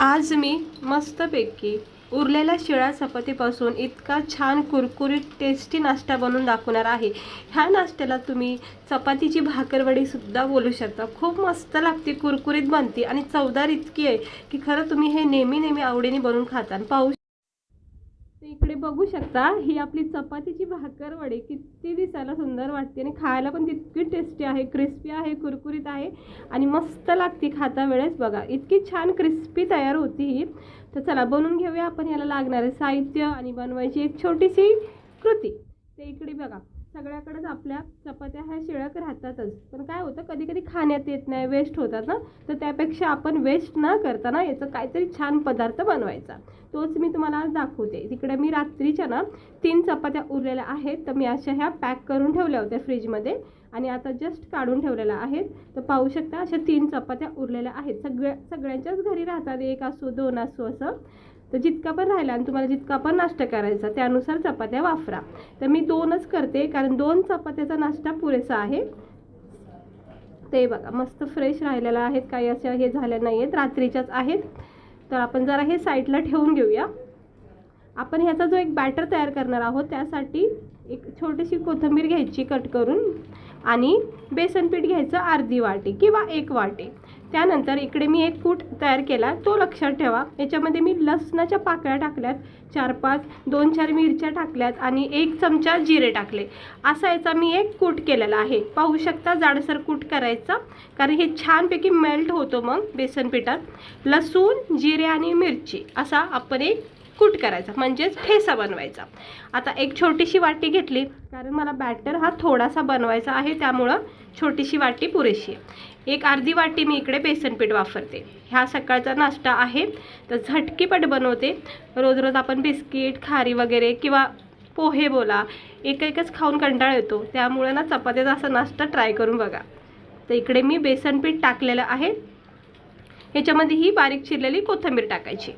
आज मी मस्तपैकी उरलेल्या शिळ्या चपातीपासून इतका छान कुरकुरीत टेस्टी नाश्ता बनवून दाखवणार आहे. ह्या नाश्त्याला तुम्ही चपातीची भाकरवडीसुद्धा बोलू शकता. खूप मस्त लागते कुरकुरीत बनते आणि चवदार इतकी आहे की खरं तुम्ही हे नेहमी नेहमी आवडीने बनवून खाता. पाहू इकडे बघू शकता ही आपली चपातीची भाकर वडे किती दिसायला सुंदर वाटते आणि खायला पण तितकी टेस्टी आहे क्रिस्पी आहे कुरकुरीत आहे आणि मस्त लागते खाता वेळेस. बघा इतकी छान क्रिस्पी तयार होती ही. तर चला बनवून घेऊया आपण. याला लागणारे साहित्य आणि बनवायची एक छोटीशी कृती. ते इकडे बघा. सगळ्याकडेच आपल्या चपात्या ह्या शिळक राहतातच. पण काय होतं कधी कधी खाण्यात येत नाही वेस्ट होतात ना. तर त्यापेक्षा आपण वेस्ट न करता ना याचं काहीतरी छान पदार्थ बनवायचा. तोच मी तुम्हाला आज दाखवते. तिकडे मी रात्रीच्या ना तीन चपात्या उरलेल्या आहेत. तर मी अशा ह्या पॅक करून ठेवल्या होत्या फ्रीजमध्ये आणि आता जस्ट काढून ठेवलेल्या आहेत. तर पाहू शकता अशा तीन चपात्या उरलेल्या आहेत. सगळ्या सगळ्यांच्याच घरी राहतात. एक असो दोन असो असं. तर जितका पण राहिला आणि तुम्हाला जितका पण नाश्ता करायचा त्यानुसार चपात्या वापरा. तर मी दोनच करते कारण दोन चपात्याचा नाश्ता पुरेसा आहे. ते बघा मस्त फ्रेश राहिलेला आहेत. काही अशा हे झाल्या नाही आहेत रात्रीच्याच आहेत. तर आपण जरा हे साईडला ठेवून घेऊया. आपण ह्याचा जो एक बॅटर तयार करणार आहोत त्यासाठी एक छोटीशी कोथिंबीर घ्यायची कट करून आणि बेसनपीठ घ्यायचं अर्धी वाटी किंवा एक वाटी. त्यानंतर इकडे मी एक कूट तयार केला. तो लक्षात ठेवा. याच्यामध्ये मी लसणाच्या पाकळ्या टाकल्यात. चार पाच दोन चार मिरच्या टाकल्यात आणि एक चमचा जिरे टाकले. असा याचा मी एक कूट केलेला आहे. पाहू शकता जाडसर कूट करायचा. कारण हे छानपैकी मेल्ट होतो मग बेसन पिठात लसूण जिरे आणि मिरची असा आपण एक कूट करायचा म्हणजेच ठेसा बनवायचा. आता एक छोटीशी वाटी घेतली कारण मला बॅटर हा थोडासा बनवायचा आहे त्यामुळं छोटीशी वाटी पुरेशी आहे. एक अर्धी वाटी मी इकडे बेसनपीठ वापरते. ह्या सकाळचा नाश्ता आहे तर झटकीपट बनवते. रोज रोज आपण बिस्किट खारी वगैरे किंवा पोहे बोला एक एकच खाऊन कंटाळा येतो. त्यामुळे ना चपात्याचा असा नाश्ता ट्राय करून बघा. तर इकडे मी बेसनपीठ टाकलेलं आहे. ह्याच्यामध्ये ही बारीक चिरलेली कोथिंबीर टाकायची.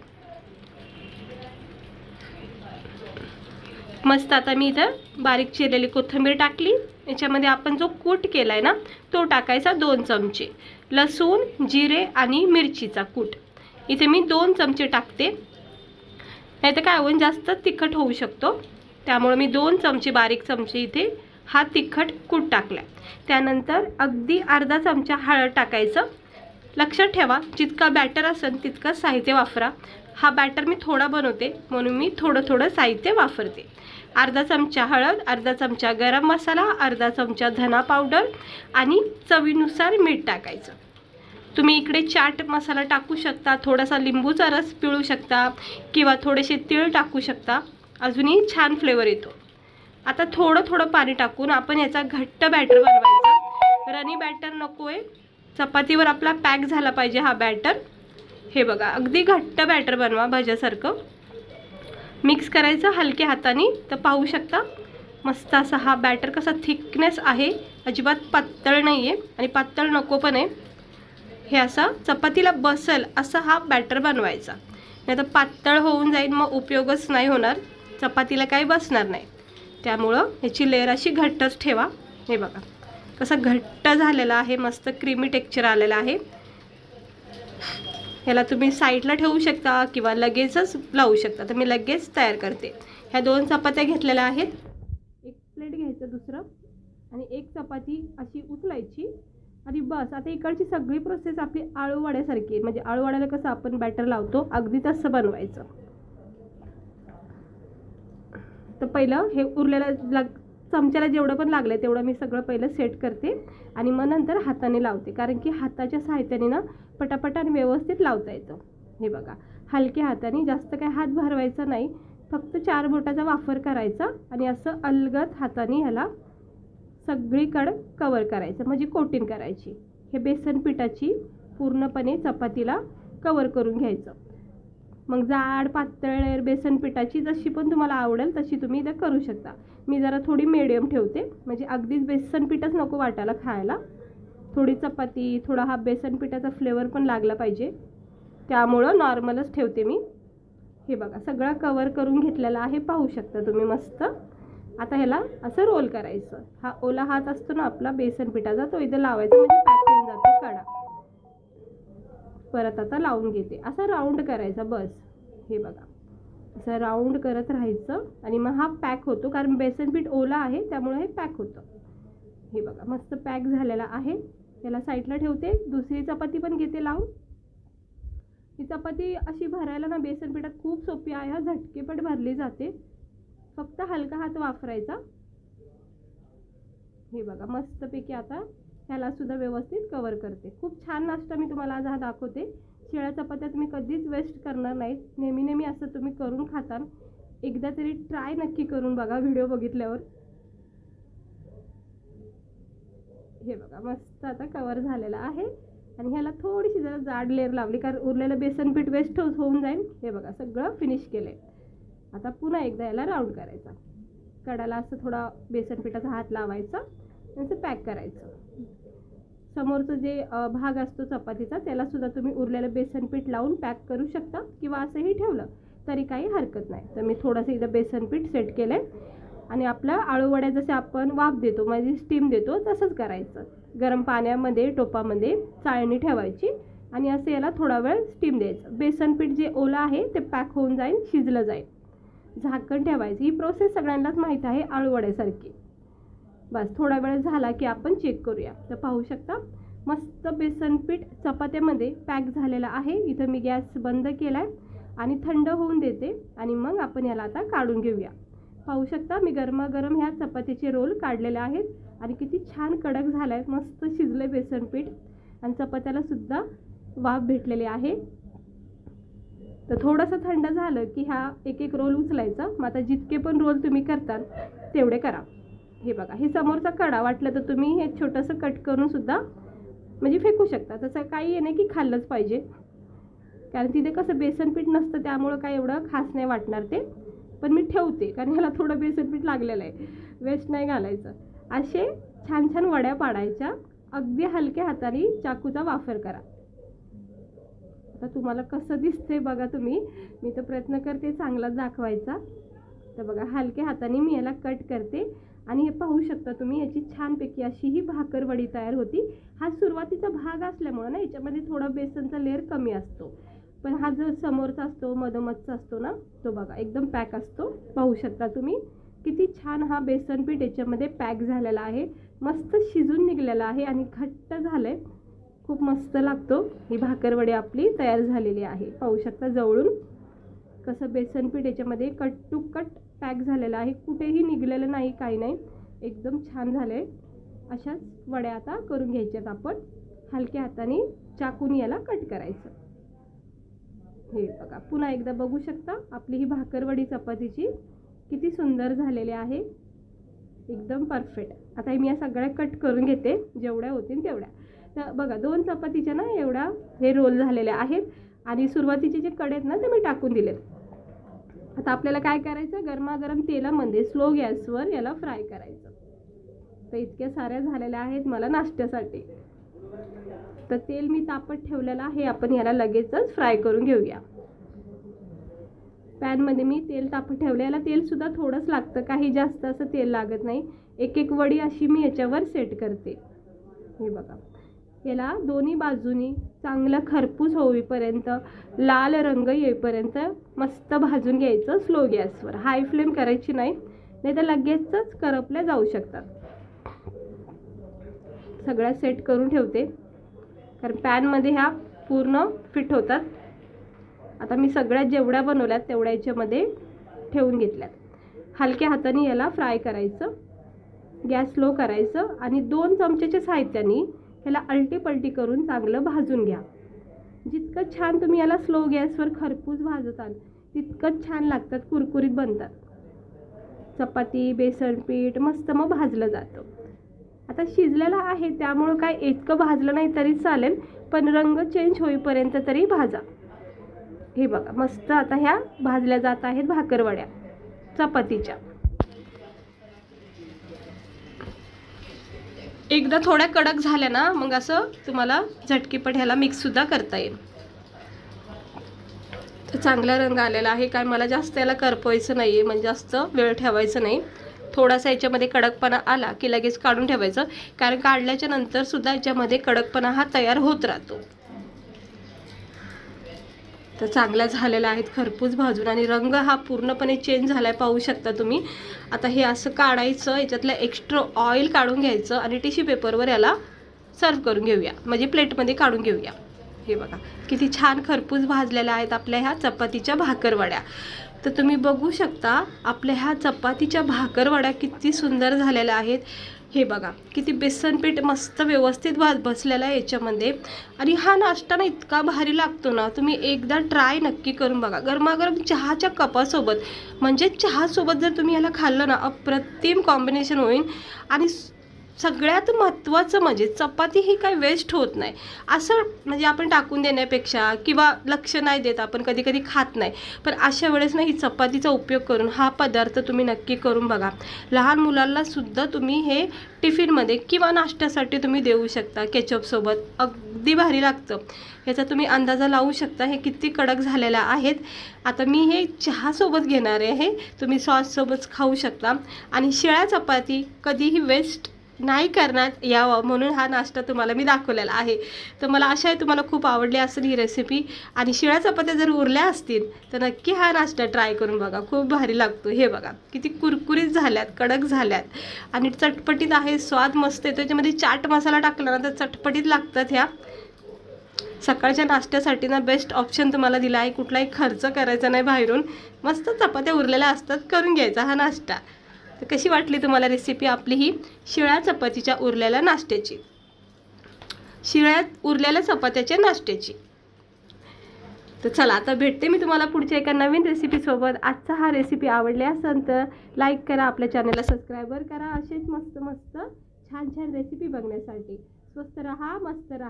मस्त आता मी इथं बारीक चिरलेली कोथिंबीर टाकली. याच्यामध्ये आपण जो कूट केला आहे ना तो टाकायचा दोन चमचे. लसूण जिरे आणि मिरचीचा कूट. इथे मी दोन चमचे टाकते. नाही तर काय होऊन जास्त तिखट होऊ शकतो. त्यामुळे मी दोन चमचे बारीक चमचे इथे हा तिखट कूट टाकला त्यानंतर अगदी अर्धा चमचा हळद टाकायचं. लक्षात ठेवा जितका बॅटर असेल तितकं साहित्य वापरा. हा बॅटर मी थोडा बनवते म्हणून मी थोडं थोडं साहित्य वापरते. अर्धा चमचा हळद अर्धा चमचा गरम मसाला अर्धा चमचा धना पावडर आणि चवीनुसार मीठ टाकायचं. तुम्ही इकडे चाट मसाला टाकू शकता थोडासा लिंबूचा रस पिळू शकता किंवा थोडेसे तीळ टाकू शकता. अजूनही छान फ्लेवर येतो. आता थोडं थोडं पाणी टाकून आपण याचा घट्ट बॅटर बनवायचा. रनी बॅटर नको आहे चपातीवर आपला पॅक झाला पाहिजे हा बॅटर हे बघा अगदी घट्ट बॅटर बनवा भज्यासारखं. मिक्स करायचं हलक्या हाताने. तर पाहू शकता मस्त असा हा बॅटर कसा थिकनेस आहे. अजिबात पातळ नाही आहे आणि पातळ नको पण आहे. हे असा चपातीला बसल असा हा बॅटर बनवायचा. नाही तर पातळ होऊन जाईल मग उपयोगच नाही होणार. चपातीला काही बसणार नाही. त्यामुळं ह्याची लेअर अशी घट्टच ठेवा. हे बघा कसं घट्ट झालेलं आहे मस्त क्रीमी टेक्चर आलेलं आहे. ह्याला तुम्ही साईडला ठेवू शकता किंवा लगेचच लावू शकता. तर मी लगेच तयार करते. ह्या दोन चपात्या घेतलेल्या आहेत. एक प्लेट घ्यायचं दुसरं आणि एक चपाती अशी उचलायची. आणि बस आता इकडची सगळी प्रोसेस आपली आळूवाड्यासारखी आहे. म्हणजे आळू कसं आपण बॅटर लावतो अगदी तसं बनवायचं. तर पहिलं हे उरलेलं लग चमच्याला जेवढं पण लागलं आहे तेवढं मी सगळं पहिलं सेट करते आणि मग नंतर हाताने लावते. कारण की हाताच्या सहायत्याने ना पटापट आणि व्यवस्थित लावता येतं. हे बघा हलक्या हाताने जास्त काय हात भरवायचा नाही. फक्त चार बोटाचा वापर करायचा आणि असं अलगद हाताने ह्याला सगळीकडं कवर करायचं. म्हणजे कोटिंग करायची. हे बेसन पिठाची पूर्णपणे चपातीला कवर करून घ्यायचं. मग जाड पातळ बेसन पिठाची जशी पण तुम्हाला आवडेल तशी तुम्ही इथं करू शकता. मी जरा थोडी मिडियम ठेवते. म्हणजे अगदीच बेसन पिठच नको वाटायला खायला. थोडी चपाती थोडा हा बेसन पिठाचा फ्लेवर पण लागला पाहिजे. त्यामुळं नॉर्मलच ठेवते मी. हे बघा सगळा कवर करून घेतलेला आहे. पाहू शकता तुम्ही मस्त. आता ह्याला असं रोल करायचं. हा ओला हात असतो ना आपला बेसन पिठाचा तो इथं लावायचा. म्हणजे पॅक परत आता लावून घेते. असा राऊंड करायचा बस. हे बघा. असं राऊंड करत राहायचं आणि मग हा पॅक होतो. कारण बेसन पीठ ओला आहे त्यामुळे हे पॅक होतं. हे बघा मस्त पॅक झालेला आहे. त्याला साईडला ठेवते. दुसरी चपाती पण घेते लावून. ही चपाती अशी भरायला ना बेसन पिठात खूप सोपी आहे. हा झटकेपट भरली जाते. फक्त हलका हात वापरायचा. हे बघा मस्तपैकी आता ह्याला सुद्धा व्यवस्थित कवर करते. खूप छान नाश्ता मी तुम्हाला आज हा दाखवते. शिळ्या चपात्या तुम्ही कधीच वेस्ट करणार नाहीत. नेहमी नेहमी असं तुम्ही करून खाता एकदा तरी ट्राय नक्की करून बघा व्हिडिओ बघितल्यावर. हे बघा मस्त आता कवर झालेला आहे. आणि ह्याला थोडीशी जरा जाड लेअर लावली कारण उरलेलं बेसन पीठ वेस्ट होऊन जाईल. हे बघा सगळं फिनिश केलंय. आता पुन्हा एकदा याला राऊंड करायचा. कडाला असं थोडा बेसन पिठाचा हात लावायचा. आणि असं पॅक करायचं. समोरचं जे भाग असतो चपातीचा त्यालासुद्धा तुम्ही उरलेलं बेसन पीठ लावून पॅक करू शकता किंवा असंही ठेवलं तरी काही हरकत नाही. तर मी थोडंसं एकदा बेसन पीठ सेट केलं आहे आणि आपल्या आळूवड्या जसे आपण वाफ देतो म्हणजे स्टीम देतो तसंच करायचं. गरम पाण्यामध्ये टोपामध्ये चाळणी ठेवायची आणि असं याला थोडा वेळ स्टीम द्यायचं. बेसन पीठ जे ओलं आहे ते पॅक होऊन जाईल शिजलं जाईल. झाकण ठेवायचं. ही प्रोसेस सगळ्यांनाच माहीत आहे आळूवड्यासारखी बस थोडा वेळ झाला की आपण चेक करूया. तर पाहू शकता मस्त बेसन पीठ चपात्यामध्ये पॅक झालेलं आहे. इथं मी गॅस बंद केला आहे आणि थंड होऊन देते आणि मग आपण याला आता काढून घेऊया. पाहू शकता मी गरमागरम ह्या चपातीचे रोल काढलेले आहेत आणि किती छान कडक झाला आहे मस्त शिजले बेसन पीठ आणि चपात्यालासुद्धा वाफ भेटलेली आहे. तर थोडंसं थंड झालं की ह्या एक एक रोल उचलायचा. मग आता जितके पण रोल तुम्ही करताल तेवढे करा. हे बघा हे समोरचा कडा वाटलं तर तुम्ही हे छोटंसं कट करून सुद्धा म्हणजे फेकू शकता. तसं काही हे नाही की खाल्लंच पाहिजे. कारण तिथे कसं बेसन पीठ नसतं त्यामुळं काय एवढं खास नाही वाटणार ते. पण मी ठेवते कारण ह्याला थोडं बेसन पीठ लागलेलं आहे. वेस्ट नाही घालायचं. असे छान छान वड्या पाडायच्या. अगदी हलक्या हाताने चाकूचा वापर करा. आता तुम्हाला कसं दिसते बघा तुम्ही. मी तर प्रयत्न करते चांगलाच दाखवायचा. तर बघा हलक्या हाताने मी याला कट करते. आणि हे पाहू शकता तुम्ही याची छानपैकी अशी ही भाकरवडी तयार होती. हा सुरुवातीचा भाग असल्यामुळं ना याच्यामध्ये थोडा बेसनचा लेअर कमी असतो. पण हा जो समोरचा असतो मधोमधचा असतो ना तो बघा एकदम पॅक असतो. पाहू शकता तुम्ही किती छान हा बेसन पीठ याच्यामध्ये पॅक झालेला आहे. मस्त शिजून निघलेला आहे आणि घट्ट झालं आहे खूप मस्त लागतो. ही भाकरवडी आपली तयार झालेली आहे. पाहू शकता जवळून कसं बेसन पीठ याच्यामध्ये कट टू कट पॅक झालेलं आहे. कुठेही निघलेलं नाही काही नाही. एकदम छान झालं आहे अशाच वड्या आता करून घ्यायच्यात आपण. हलक्या हाताने चाकून याला कट करायचं. हे बघा पुन्हा एकदा बघू शकता. आपली ही भाकरवडी चपातीची किती सुंदर झालेली आहे. एकदम परफेक्ट. आता हे मी या सगळ्या कट करून घेते. जेवढ्या होतील तेवढ्या. तर बघा दोन चपातीच्या ना एवढ्या हे रोल झालेले आहेत. आणि सुरुवातीचे जे कडे आहेत ना ते मी टाकून दिलेत. आता आपल्याला काय करायचं? गरमागरम तेलामध्ये स्लो गॅसवर याला फ्राय करायचं. तर इतक्या साऱ्या झालेल्या आहेत मला नाश्त्यासाठी. तर तेल मी तापत ठेवलेलं आहे. आपण याला लगेचच फ्राय करून घेऊया. पॅनमध्ये मी तेल तापत ठेवलं. याला तेलसुद्धा थोडंच लागतं. काही जास्त असं तेल लागत नाही. एक एक वडी अशी मी याच्यावर सेट करते. हे बघा. याला दोन्ही बाजूनी चांगलं खरपूस होईपर्यंत लाल रंग येईपर्यंत मस्त भाजून घ्यायचं स्लो गॅसवर. हाय फ्लेम करायची नाही नाही तर लगेचच करपल्या जाऊ शकतात. सगळ्या सेट करून ठेवते. कारण पॅनमध्ये ह्या पूर्ण फिट होतात. आता मी सगळ्या जेवढ्या बनवल्यात तेवढ्या याच्यामध्ये ठेवून घेतल्यात. हलक्या हाताने याला फ्राय करायचं. गॅस स्लो करायचं आणि दोन चमच्याच्या साहित्याने ह्याला अलटीपलटी करून चांगलं भाजून घ्या. जितकं छान तुम्ही याला स्लो गॅसवर खरपूस भाजताल तितकंच छान लागतात कुरकुरीत बनतात. चपाती बेसन पीठ मस्त मग भाजलं जातं. आता शिजलेलं आहे त्यामुळं काय इतकं भाजलं नाही तरी चालेल पण रंग चेंज होईपर्यंत तरी भाजा. हे बघा मस्त आता ह्या भाजल्या जात आहेत भाकरवड्या चपातीच्या. एकदा थोड्या कडक झाल्या ना मग असं तुम्हाला झटकीपट ह्याला मिक्ससुद्धा करता येईल. तर चांगला रंग आलेला आहे. काय मला जास्त याला करपवायचं नाही आहे म्हणजे जास्त वेळ ठेवायचं नाही. थोडासा याच्यामध्ये कडकपणा आला की लगेच काढून ठेवायचं. कारण काढल्याच्या नंतरसुद्धा याच्यामध्ये कडकपणा हा तयार होत राहतो. तर चांगल्या झालेल्या आहेत खरपूस भाजून आणि रंग हा पूर्णपणे चेंज झाला आहे पाहू शकता तुम्ही. आता हे असं काढायचं याच्यातलं एक्स्ट्रा ऑइल काढून घ्यायचं आणि टिश्यू पेपरवर याला सर्व करून घेऊया. म्हणजे प्लेटमध्ये काढून घेऊया. हे बघा किती छान खरपूस भाजलेल्या आहेत आपल्या ह्या चपातीच्या भाकरवड्या तर तुम्ही बघू शकता आपल्या ह्या चपातीच्या भाकरवड्या किती सुंदर झालेल्या आहेत. हे बघा किती बेसन पीठ मस्त व्यवस्थित भात बसलेला आहे याच्यामध्ये. आणि हा नाश्ता ना इतका भारी लागतो ना तुम्ही एकदा ट्राय नक्की करून बघा. गरमागरम चहाच्या कपासोबत म्हणजे चहासोबत जर तुम्ही याला खाल्लं ना अप्रतिम कॉम्बिनेशन होईल. आणि सगळ्यात महत्त्वाचं म्हणजे चपाती ही काही वेस्ट होत नाही. असं म्हणजे आपण टाकून देण्यापेक्षा किंवा लक्ष नाही देत आपण कधी कधी खात नाही. पण अशा वेळेस ना ही चपातीचा उपयोग करून हा पदार्थ तुम्ही नक्की करून बघा. लहान मुलांनासुद्धा तुम्ही हे टिफिनमध्ये किंवा नाश्त्यासाठी तुम्ही देऊ शकता केचपसोबत अगदी भारी लागतं. याचा तुम्ही अंदाजा लावू शकता. हे किती कडक झालेलं आहेत. आता मी हे चहासोबत घेणार आहे. हे तुम्ही सॉससोबत खाऊ शकता. आणि शिळ्या चपाती कधीही वेस्ट नाही करण्यात यावं म्हणून हा नाश्ता तुम्हाला मी दाखवलेला आहे. तर मला आशा आहे तुम्हाला खूप आवडली असेल ही रेसिपी आणि शिळ्या चपात्या जर उरल्या असतील तर नक्की हा नाश्ता ट्राय करून बघा. खूप भारी लागतो. हे बघा किती कुरकुरीत झाल्यात कडक झाल्यात. आणि चटपटीत आहे स्वाद मस्त आहे त्याच्यामध्ये चाट मसाला टाकला ना तर चटपटीत लागतात ह्या. सकाळच्या नाश्त्यासाठी ना बेस्ट ऑप्शन तुम्हाला दिला आहे. कुठलाही खर्च करायचा नाही बाहेरून. मस्त चपात्या उरलेल्या असतात करून घ्यायचा हा नाश्ता. तर कशी वाटली तुम्हाला रेसिपी आपली ही? शिळ्या चपातीच्या उरलेल्या नाश्त्याची. शिळ्या उरलेल्या चपात्याच्या नाश्त्याची. तर चला आता भेटते मी तुम्हाला पुढच्या एका नवीन रेसिपीसोबत आजचा हा रेसिपी आवडली असेल तर लाईक करा आपल्या चॅनलला सबस्क्रायबर करा. असेच मस्त मस्त छान छान रेसिपी बघण्यासाठी. स्वस्त रहा मस्त रहा.